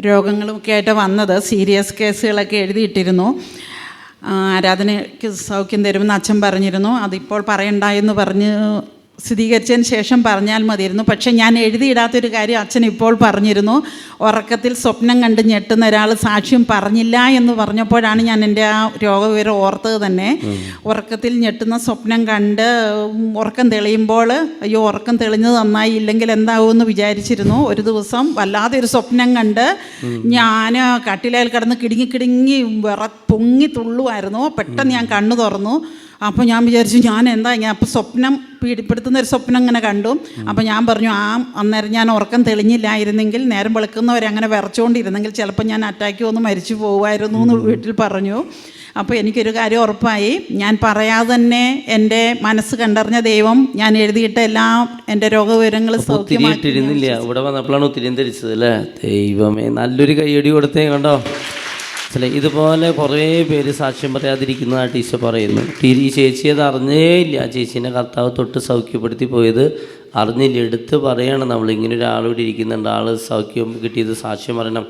രോഗങ്ങളുമൊക്കെ ആയിട്ട് വന്നത് സീരിയസ് കേസുകളൊക്കെ എഴുതിയിട്ടിരുന്നു. ആരാധനയ്ക്ക് സൗഖ്യം തരുമെന്ന് അച്ഛൻ പറഞ്ഞിരുന്നു. അതിപ്പോൾ പറയണ്ട എന്ന് പറഞ്ഞ് സ്ഥിരീകരിച്ചതിന് ശേഷം പറഞ്ഞാൽ മതിയായിരുന്നു. പക്ഷേ ഞാൻ എഴുതിയിടാത്തൊരു കാര്യം അച്ഛൻ ഇപ്പോൾ പറഞ്ഞിരുന്നു. ഉറക്കത്തിൽ സ്വപ്നം കണ്ട് ഞെട്ടുന്ന ഒരാൾ സാക്ഷ്യം പറഞ്ഞില്ല എന്ന് പറഞ്ഞപ്പോഴാണ് ഞാൻ എന്റെ ആ രോഗവിവരം ഓർത്തത് തന്നെ. ഉറക്കത്തിൽ ഞെട്ടുന്ന സ്വപ്നം കണ്ട് ഉറക്കം തെളിയുമ്പോൾ അയ്യോ ഉറക്കം തെളിഞ്ഞത് നന്നായി ഇല്ലെങ്കിൽ എന്താവുമെന്ന് വിചാരിച്ചിരുന്നു. ഒരു ദിവസം വല്ലാതെ ഒരു സ്വപ്നം കണ്ട് ഞാൻ കട്ടിലേൽ കിടന്ന് കിടുങ്ങി കിടുങ്ങി വിറ പൊങ്ങി തുള്ളുമായിരുന്നു പെട്ടെന്ന് ഞാൻ കണ്ണു തുറന്നു. അപ്പോൾ ഞാൻ വിചാരിച്ചു ഞാൻ എന്താ ഇങ്ങനെ അപ്പോൾ സ്വപ്നം പീഡിപ്പെടുത്തുന്ന ഒരു സ്വപ്നം ഇങ്ങനെ കണ്ടു. അപ്പോൾ ഞാൻ പറഞ്ഞു ആ അന്നേരം ഞാൻ ഉറക്കം തെളിഞ്ഞില്ലായിരുന്നെങ്കിൽ നേരം വെളുക്കുന്നവരെ അങ്ങനെ വിറച്ചുകൊണ്ടിരുന്നെങ്കിൽ ചിലപ്പോൾ ഞാൻ അറ്റാക്ക് വന്ന് മരിച്ചു പോകുമായിരുന്നു എന്ന് വീട്ടിൽ പറഞ്ഞു. അപ്പോൾ എനിക്കൊരു കാര്യം ഉറപ്പായി. ഞാൻ പറയാതെ തന്നെ എന്റെ മനസ്സ് കണ്ടറിഞ്ഞ ദൈവം ഞാൻ എഴുതിയിട്ട എല്ലാ എന്റെ രോഗവിവരങ്ങൾ സൗഖ്യമാക്കി ഒത്തിരിയിട്ടിരുന്നില്ല ഇവിടെ വന്നപ്പോഴാണ് ഒത്തിരി ധരിച്ചത് അല്ലേ? ദൈവമേ നല്ലൊരു കൈയടി കൊടുത്തേ കണ്ടോ? അല്ലെ ഇതുപോലെ കുറേ പേര് സാക്ഷ്യം പറയാതിരിക്കുന്നതായിട്ട് ഈശോ പറയുന്നു ഈ ചേച്ചി അത് അറിഞ്ഞേ ഇല്ല. ആ ചേച്ചീനെ കർത്താവ് തൊട്ട് സൗഖ്യപ്പെടുത്തി പോയത് അറിഞ്ഞില്ല. എടുത്ത് പറയണം നമ്മൾ ഇങ്ങനെ ഒരാളിവിടെ ഇരിക്കുന്നുണ്ട്. ആൾ സൗഖ്യം കിട്ടിയത് സാക്ഷ്യം പറയണം.